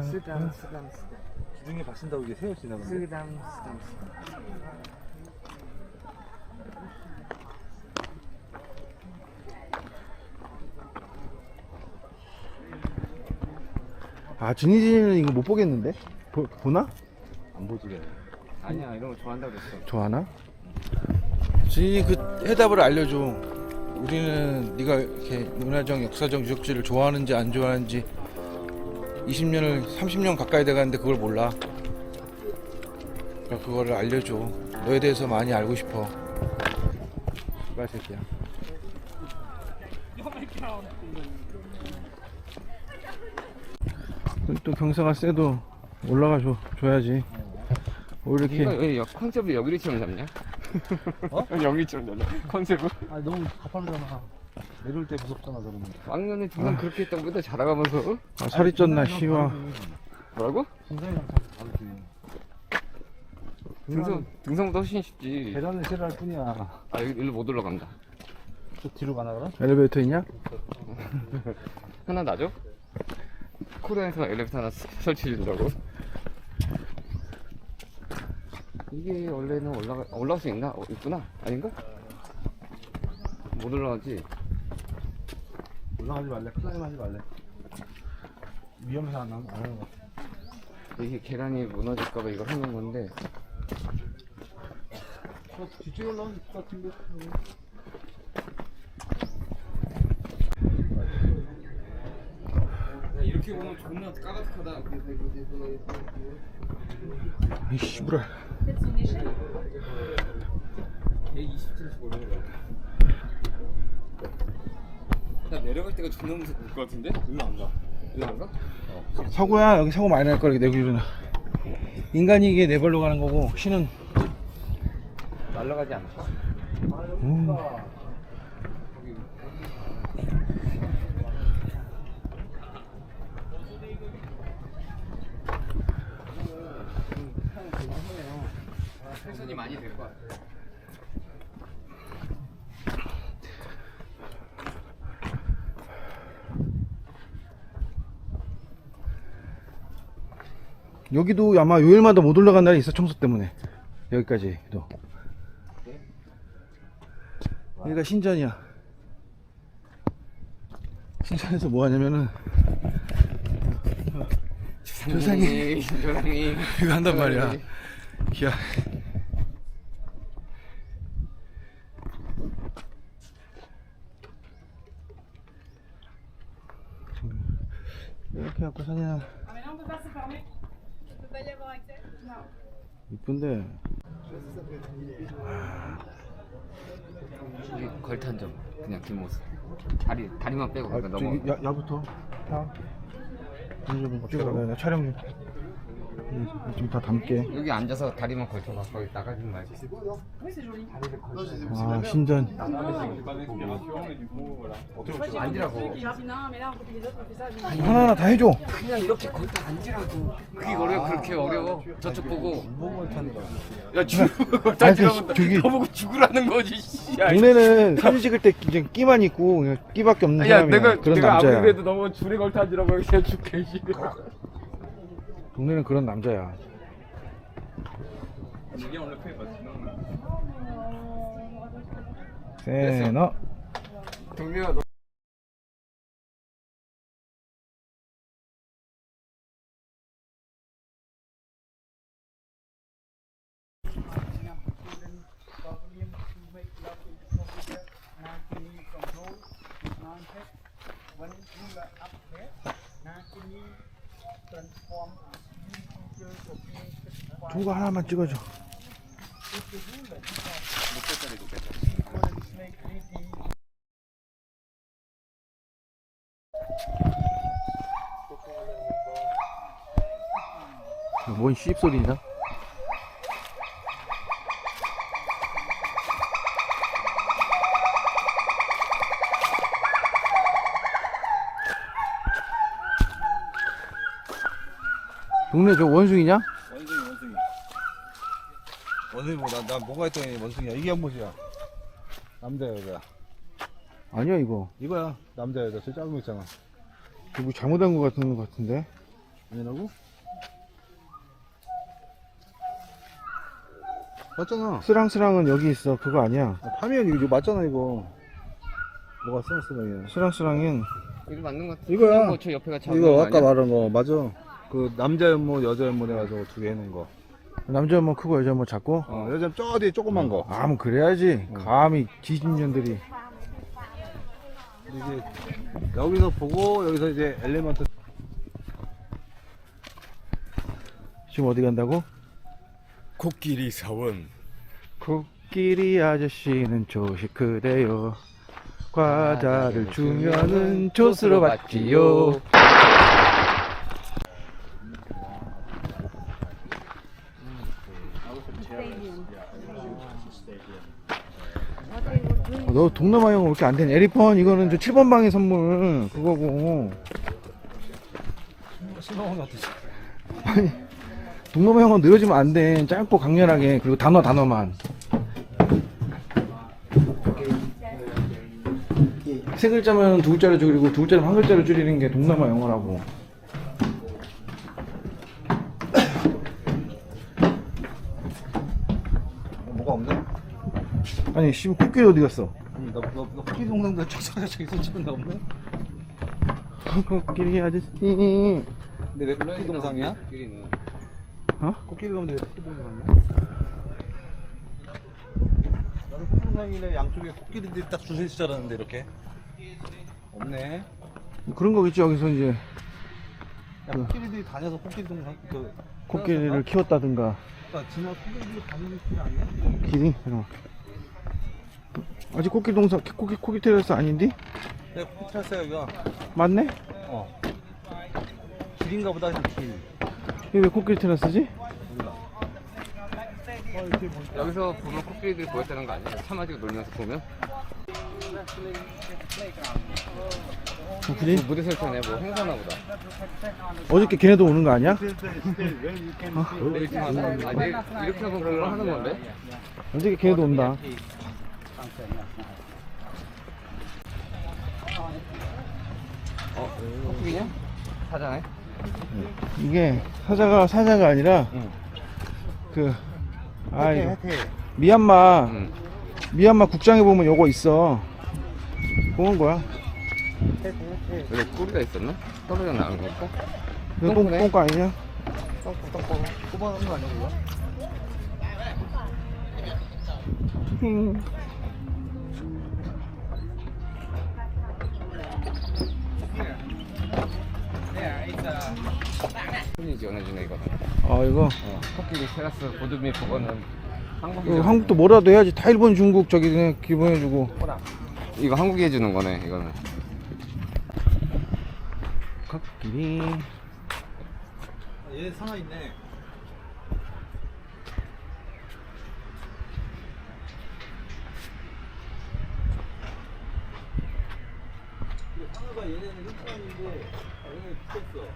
쓰담 쓰담 쓰담 주둥이 받친다고 이게 세워 지나가는데 쓰담 쓰담 쓰담 아 진이진이는 이거 못 보겠는데? 보, 보나? 안 보지 걔 아니야 이런 거 좋아한다고 그랬어 좋아하나? 진이 그 해답을 알려줘 우리는 네가 이렇게 문화적 역사적 유적지를 좋아하는지 안 좋아하는지 20년을 30년 가까이 돼가는데 그걸 몰라 그러니까 그거를 알려줘 너에 대해서 많이 알고 싶어 씨발 새끼야 또, 또 경사가 세도 올라가 줘, 줘야지 왜 이렇게 여- 컨셉을 여기처럼 잡냐? 어? 여기처럼 잡냐? 컨셉을? 아 너무 가파르잖아 내려올 때 무섭잖아 그러면 왕년에 등산 그렇게 했다고 맨날 자라가면서 아, 살이 쪘나 씨와 뭐라고? 등산이랑 참 다르지 등산 등산보다 훨씬 쉽지 계단을 싫어할 뿐이야 아 여기 일로 못 올라간다 저 뒤로 가나 그럼? 엘리베이터 있냐? 하나 놔줘? 코리안에서 엘리베이터 하나 설치해 준다고 이게 원래는 올라가 올라갈 수 있나? 어, 있구나 아닌가? 못 올라가지 올라가지 말래 클라임 하지 말래. 위험해서 안, 하- 안 하는 거 이게 계란이 무너질까봐 이걸 해놓은 건데. 어, 뒤쪽에 올라가면 될것 같은데? 이렇게 보면 존나 까마득하다. 이 씨부라 127씩 올라가 나 내려갈 때가 존나 무서울 것 같은데? 일로 안 가. 일로 안 가? 사고야 여기 사고 많이 날 거야 내 기준은 인간이 이게 네 발로 가는 거고 신은 날아가지 않아. 음, 많이 될것 같아. 여기도 아마 요일마다 못 올라간 날이 있어 청소 때문에. 여기까지도. 여기가 신전이야. 신전에서 뭐 하냐면은 조상이 조상이 이거 한단 말이야. 기야. 이렇게 갖고 사진 이쁜데 여기 걸탄점 그냥 뒷모습. 다리 다리만 빼고 아, 그러니까 저기 넘어. 야, 야부터 야 좀 찍어라 내가 촬영 좀 좀 다 담게 여기 앉아서 다리만 걸쳐봐. 거기 나가지 말고. 아 신전 앉으라고. 하나하나 다 해줘 그냥 이렇게 걸터 앉으라고. 그게 어려워 그렇게 어려워. 저쪽 보고. 야 죽. 걸터 아니, 그 앉으라고. 저기- 저보고 죽으라는 거지. 씨. 야, 동네는 사진 찍을 때 그냥 끼만 있고 그냥 끼밖에 없는 야 사람이야 내가 그런 내가 남자야 아무리 그래도 너무 줄에 걸터 앉으라고 그냥 죽게 씨. 동네는 그런 남자야 세너 동료가 너. 저거 하나만 찍어줘 뭔 씹소리냐? 동네 저 원숭이냐? 원숭이 원숭이 뭐 나 나 뭐가 했더니 원숭이야 이게 연못이야 남자 여자야 아니야 이거 이거야 남자 여자 저 작은 거 있잖아 이거 잘못한 거 같은 거 같은데 아니라고? 맞잖아. 스랑스랑은 여기 있어. 그거 아니야. 아, 파미연 이거 맞잖아 이거. 뭐가 쓰쓰랑이야. 스랑스랑은 이거 맞는 것 같아. 이거야. 뭐, 저 옆에가 작은 이거 거 아까 아니야? 말한 거 맞아. 그 남자 연못, 여자 연못 해가지고 두 개 해놓은 거. 남자 뭐 크고 여자 뭐 작고. 어, 여자 저 뒤에 조그만 거. 아, 뭐 그래야지. 감히 기진년들이. 이제 여기서 보고 여기서 이제 엘리먼트 지금 어디 간다고? 코끼리 사원. 코끼리 아저씨는 조시 크대요. 과자를 주면은 조스로 받지요. 너 동남아 영어 왜 이렇게 안 되냐? 에리펀 이거는 저 7번 방의 선물 그거고. 같았어. 동남아 영어 늘어지면 안 돼. 짧고 강렬하게 그리고 단어 단어만. 세 글자면 두 글자로 줄이고 두 글자면 한 글자로 줄이는 게 동남아 영어라고. 뭐가 없네? 아니 씨 코끼리 어디 갔어? 나, 나, 나 코끼리 동상도 저저저 있었지만 나 없네? 코끼리 아저씨. 근데 왜 코끼리 동상이야? 코끼리는. 어? 코끼리 가면 왜 코끼리 동상이야? 나는 코끼리 동상이래 양쪽에 코끼리들이 딱 줄서 있을 줄 알았는데 이렇게 없네 그런 거겠지 여기서 이제 야, 코끼리들이 다녀서 코끼리 동상 그 코끼리를 키웠다든가. 그러니까 진화 코끼리들이 다니는 길 아니야? 길이? 잠깐만. 아직 코끼리 동상 코끼 코끼리 테라스 아닌데? 코끼리 탔어요 여기가 맞네? 어 길인가 보다 그냥 길 이게 왜 코끼리 테라스지? 여기서 보면 코끼리들 보였다는 거 아니야? 차 마시고 놀면서 보면? 어? 뭐 무대 설치네, 뭐 행사나 보다. 어저께 걔네도 오는 거 아니야? 내일 좀 하나? 아, 내일 이렇게 하면 그걸 하는 건데? 어저께 걔네도 온다. 어, 코끼리냐? 사자네? 이게 사자가 사자가 아니라 응. 그 아, 이거 미얀마 응. 미얀마 국장에 보면 요거 있어. 그건 거야. 여기 꼬리가 있었나? 떨어져 나온 걸까? 이거 똥. 똥거 아니냐? 뽑아놓은 거 아니야 그거? 손이 지원해주네, 이거는. 아 이거 어, 코끼리 테라스 보드 및 그거는 한국이 이거 한국도 뭐라도 해야지. 다 일본, 중국 저기 그냥 기본해주고. 이거 한국이 해주는 거네, 이거는. 코끼리. 얘 상하 있네 상하가 얘네는 1차원인데 얘네 붙었어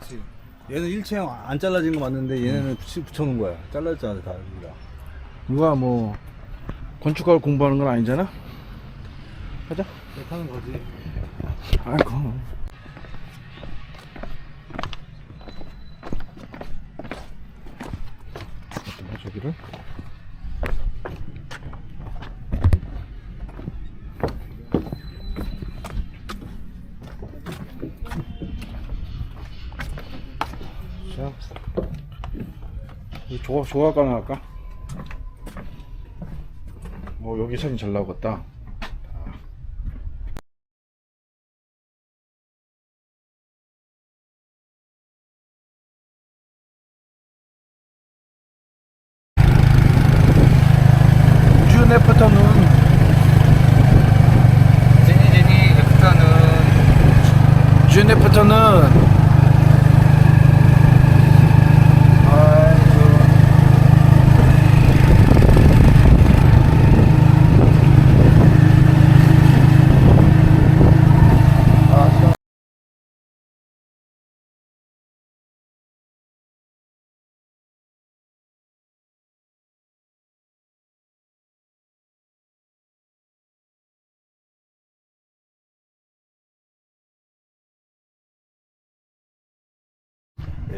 그치 얘는 일체형 안 잘라진 거 맞는데 얘네는 붙이, 붙여놓은 거야 잘랐잖아 다 여기다 누가 뭐 건축학을 공부하는 건 아니잖아. 가자. 이렇게 하는 거지 아이고. 자, 이 조각 조각 가나 할까? 어 여기 사진 잘 나오겠다.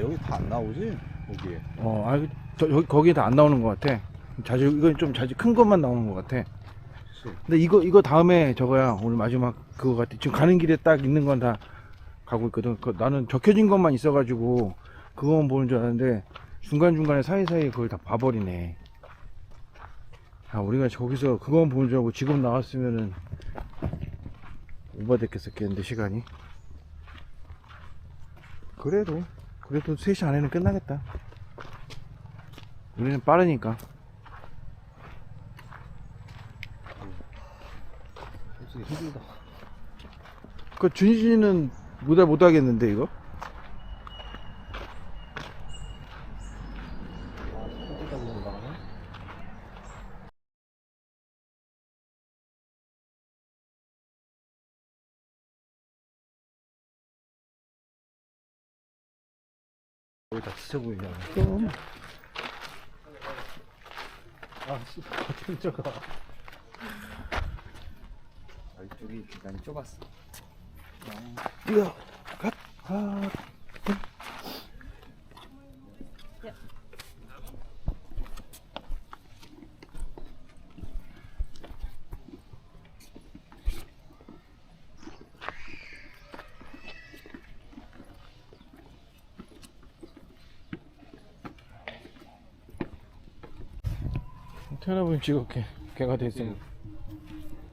여기 다 안 나오지? 여기에. 어, 아, 저, 여기, 거기에 다 안 나오는 것 같아. 자주, 이건 좀 자주 큰 것만 나오는 것 같아. 근데 이거, 이거 다음에 저거야. 오늘 마지막 그거 같아. 지금 가는 길에 딱 있는 건 다 가고 있거든. 그, 나는 적혀진 것만 있어가지고 그거만 보는 줄 알았는데 중간중간에 사이사이에 그걸 다 봐버리네. 아, 우리가 거기서 그거만 보는 줄 알고 지금 나왔으면은 오버됐겠었겠는데, 시간이. 그래도, 그래도 3시 안에는 끝나겠다. 우리는 빠르니까. 힘들다. 그 준신이는 못, 못 하겠는데 이거? 힘들다 보면 나가네. 여기 다 지쳐 보이냐. 좀. 아, 씨, 어떻게 저가. 아, 이쪽이 계단이 좁았어. 뛰어. 갓. 아. 태어나보니 즐겁게 개가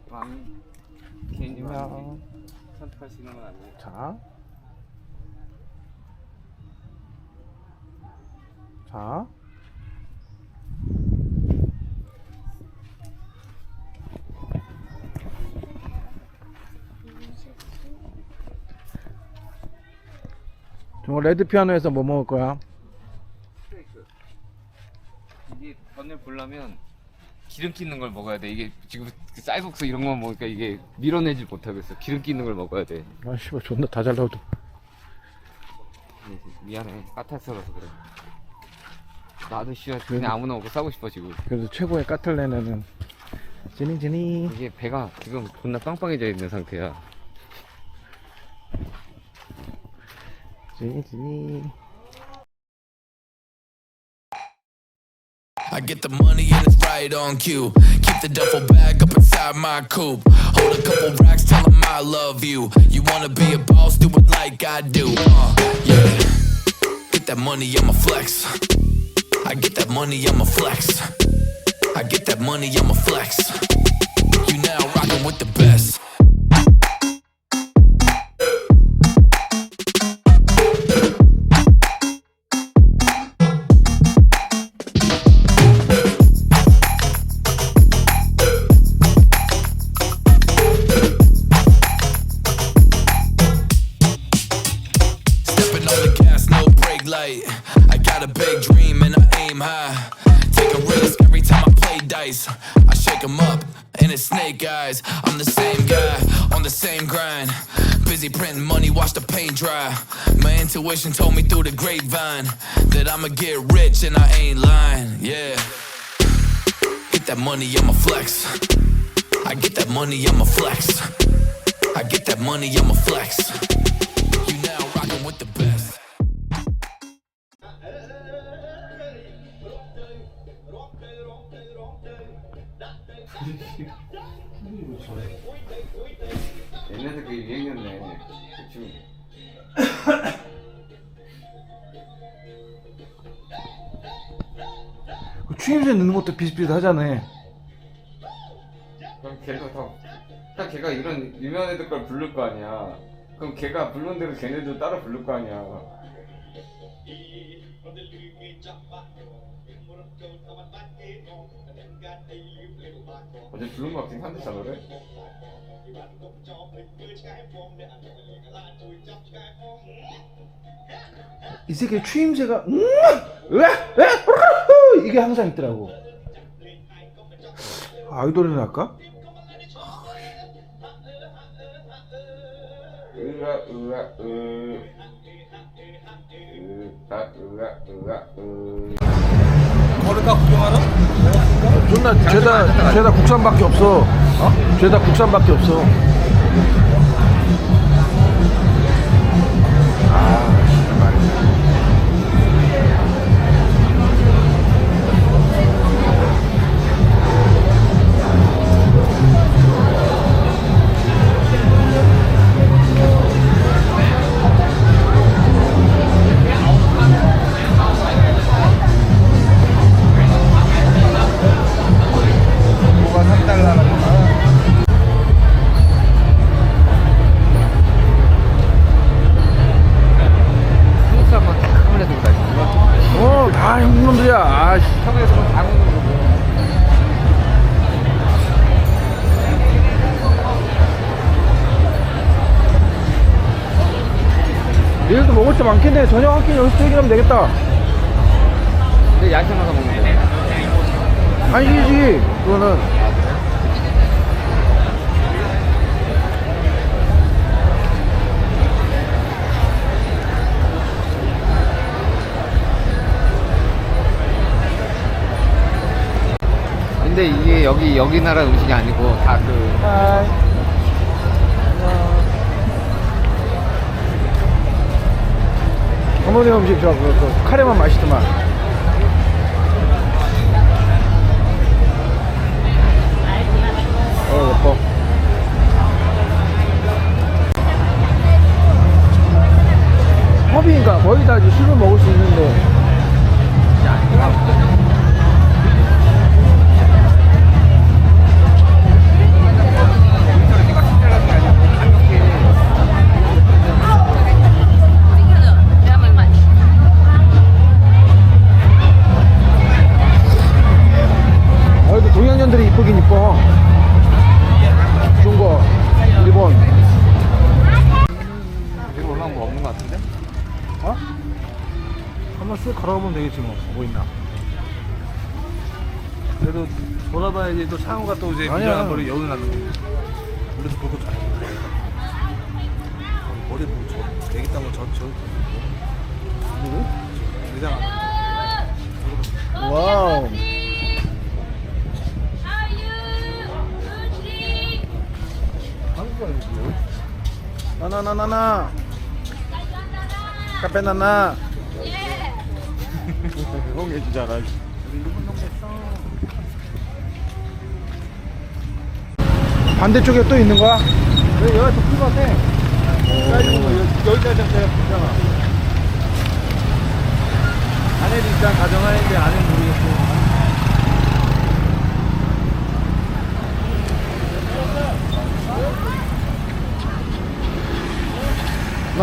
마음이 선택할 수 있는 건 아니에요. 자. 자. 정말 레드 피아노에서 뭐 먹을 거야? 스테이크. 이게 전을 보려면 기름기 있는 걸 먹어야 돼. 이게 지금 그 쌀국수 이런 거 먹으니까 이게 밀어내질 못하겠어. 기름기 있는 걸 먹어야 돼. 아 씨발 존나 다 잘 나오도 네, 미안해. 까탈스러워서 그래. 나도 씨발 그냥 아무나 먹고 싸고 싶어 지금. 그래도 최고의 까틀레는 지니 지니 이게 배가 지금 존나 빵빵해져 있는 상태야. 지니 지니 I get the money and it's right on cue. Keep the duffel bag up inside my coupe. Hold a couple racks, tell 'em I love you. You wanna be a boss, do it like I do. Uh, yeah. Get that money, I'ma flex. I get that money, I'ma flex. I get that money, I'ma flex. You now rockin' with the best. Told me through the grapevine that I'ma get rich and I ain't lying. Yeah. Get that money, I'ma flex. I get that money, I'ma flex. I get that money, I'ma flex. You now rockin' with the best. 추임새 넣는 것도 비슷비슷하잖아 그럼 걔도 다, 다 걔가 이런 유명한 애들 걸 부를 거 아니야. 그럼 걔가 부른 대로 걔네도 따라 부를 거 아니야. 어제 부른 거 같긴 한데 잘 노래? 이 새끼 추임새가 음, 으아, 으아, 으르르 이게 항상 있더라고. 아이돌이나 할까? 으아 으아 으 으아 으아 으아 으 거르다 구경하러? 존나 죄다 죄다 국산밖에 없어. 어? 죄다 국산밖에 없어. 아, 진짜 많겠네. 저녁 한 끼 여기서 해결하면 되겠다. 근데 야식 나가 먹는 거야. 한식이지, 그거는. 근데 이게 여기 여기 나라 음식이 아니고 다그 하이. 어머니 음식 저, 그, 그 카레만 맛있더만. 어, 예뻐. 펍이니까 거의 다 술을 먹을 수 있는데. 중국, 일본. 지금 올라온 거 없는 거 같은데? 어? 한번 쓱 걸어보면 되겠지 뭐. 뭐 있나. 그래도 돌아봐야지 또 상호가 또 이제 아니야. 미련한 여기 나는 거. 우리도 볼거 잘. 머리 뭐저 대기 땅은 저저 누구? 대장. 와우. 나나나나나. 카페 나나. 형이 진짜 알아. 반대쪽에 또 있는 거야? 여기 여기가 더큰것 같아. 그래가지고 여기- 여기까지 내가 보잖아. 안에도 일단 가정하는데 안에는 모르겠고.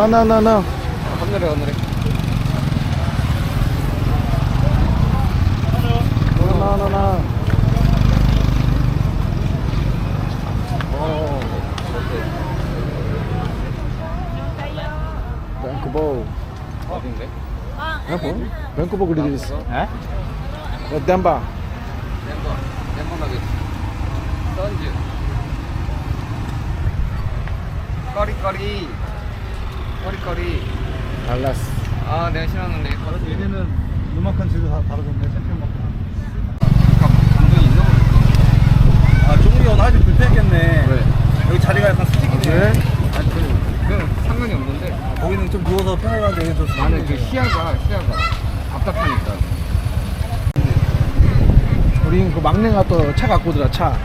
나나나나. 건너래 건너래. 나나나나. 어 밴쿠버. 어딘데? 밴쿠버 밴쿠버 그리드리스 에? 덴바. 덴버 덴버 나게. 선즈 꺼리꺼리 꺼리꺼리. 달라스. 아 내가 싫어하는데. 얘네는 요만큼 집에 다 다뤄졌네 챔피언만큼. 감동이 있나 아 오늘 아주 불편했겠네. 왜? 여기 자리가 약간 수직이네. 그래? 아니 그 그건 상관이 없는데. 거기는 좀 누워서 여기 좀 나는 그 시야가 시야가 답답하니까. 우린 그 막내가 또 차 갖고 오더라 차.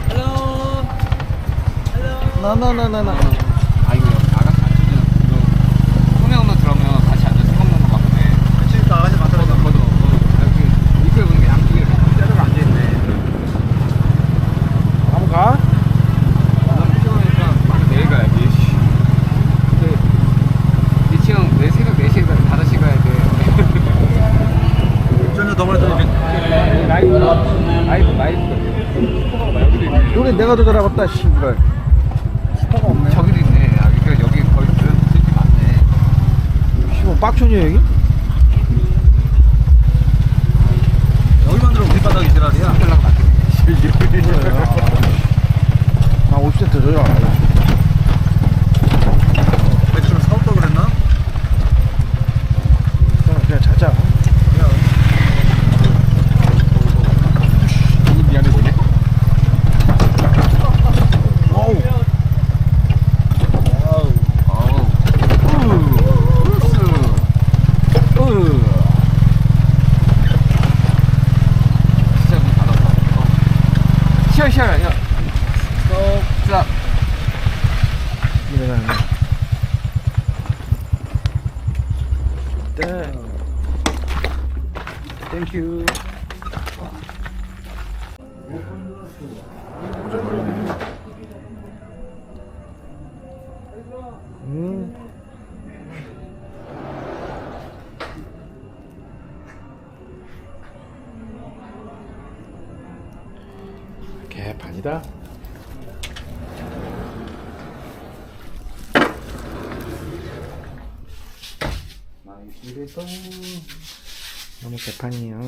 나나나나나 아 이거 나가서 안 치잖아 이거 소매 없는 들어오면 같이 앉아서 술 먹는 거 같거든 같이 나가지 거도 마더라도 거도 여기 입구에 보는 게 양쪽에 자리가 앉아있네. 한번 가? 난 피곤하니까 바로 내일 가야지 근데 이 지금 내 새벽 4시에 가 5시 가야 돼 전혀 더 말했더니 라이브 라이브 라이브 슈퍼가 막 여기도 있네 노래 내가 더 잘하겠다 씨발 슈퍼가 없네. 저기도 있네 아 그러니까 여기 거의 그런 집이 많네 씨발 빡촌이야 여기? 여기만 들어 우리 바닥이 지랄이야. 셀라가 맞겠네 아 50센트 줘요 맥주를 사올까 그랬나? 그냥 자자 미안해지네 와우 아우. 어우 으 진짜 문 닫았다 어. 시야 시야 아니야 자 일어나네 네 땡큐 음. 개판이다. 오늘도 오늘 재판이요.